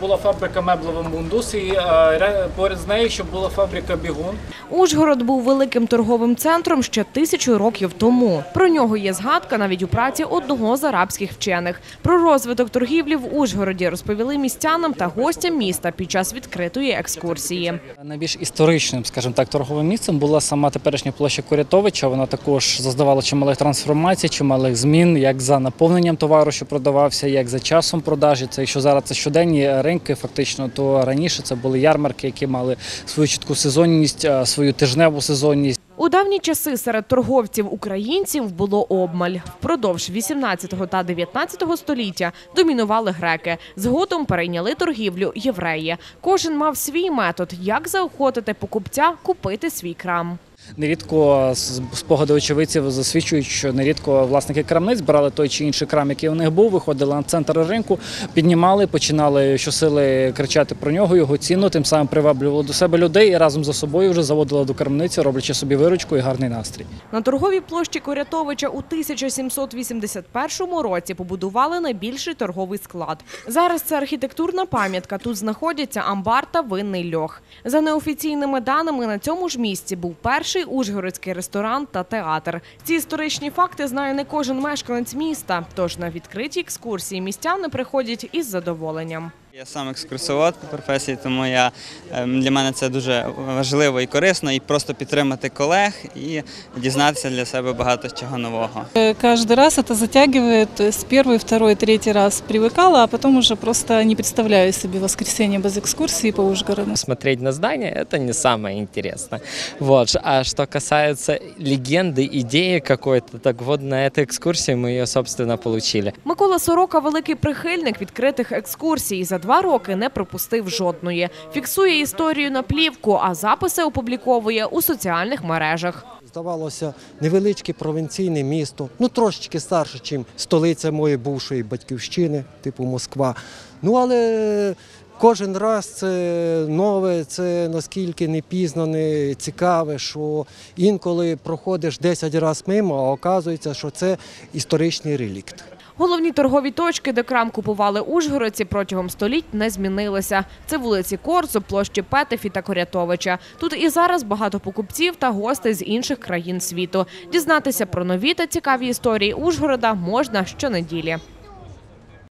Була фабрика меблева Мундус, і поряд з нею ще була фабрика Бігун. Ужгород був великим торговим центром ще тисячу років тому. Про нього є згадка навіть у праці одного з арабських вчених. Про розвиток торгівлі в Ужгороді розповіли містянам та гостям міста під час відкритої екскурсії. Найбільш історичним, скажімо так, торговим місцем була сама теперішня площа Курятовича. Вона також зазнавала чималих трансформацій, чималих змін, як за наповненням товару, що продавався, як за часом продажі. Це якщо зараз це щоденні ринки, фактично, то раніше це були ярмарки, які мали свою чітку сезонність, е, свою тижневу сезонність. У давні часи серед торговців українців було обмаль. Впродовж 18 та 19 століття домінували греки. Згодом перейняли торгівлю євреї. Кожен мав свій метод, як заохотити покупця купити свій крам. Нерідко спогади очевидців засвідчують, що нерідко власники крамниць брали той чи інший крам, який у них був, виходили на центр ринку, піднімали, починали щосили кричати про нього, його ціну, тим самим приваблювали до себе людей і разом за собою вже заводили до крамниці, роблячи собі виручку і гарний настрій. На торговій площі Корятовича у 1781 році побудували найбільший торговий склад. Зараз це архітектурна пам'ятка. Тут знаходяться амбар та винний льох. За неофіційними даними, на цьому ж місці був перший ужгородський ресторан та театр. Ці історичні факти знає не кожен мешканець міста. Тож на відкриті екскурсії містяни приходять із задоволенням. Я сам екскурсовод по професії, тому я, ем, для мене це дуже важливо і корисно, і просто підтримати колег і дізнатися для себе багато чого нового. Э, Каждый раз это затягивает, то есть первый, второй, третий раз привыкала, а потом уже просто не представляю себе воскресенье без экскурсии по Ужгороду. смотреть на здание это не самое интересное. Вот. А что касается легенды, идеи какой-то, так вот на этой экскурсии мы ее, собственно, получили. Микола Сорока великий прихильник відкритих екскурсій. За два роки не пропустив жодної. Фіксує історію на плівку, а записи опубліковує у соціальних мережах. Здавалося, невеличке провінційне місто, ну трошечки старше, ніж столиця моєї бувшої батьківщини, типу Москва. Ну але кожен раз це нове, це наскільки непізнане, цікаве, що інколи проходиш 10 разів мимо, а оказується, що це історичний релікт. Головні торгові точки, де крам купували ужгородці протягом століть, не змінилися. Це вулиці Корзу, площі Петефі та Корятовича. Тут і зараз багато покупців та гостей з інших країн світу. Дізнатися про нові та цікаві історії Ужгорода можна щонеділі.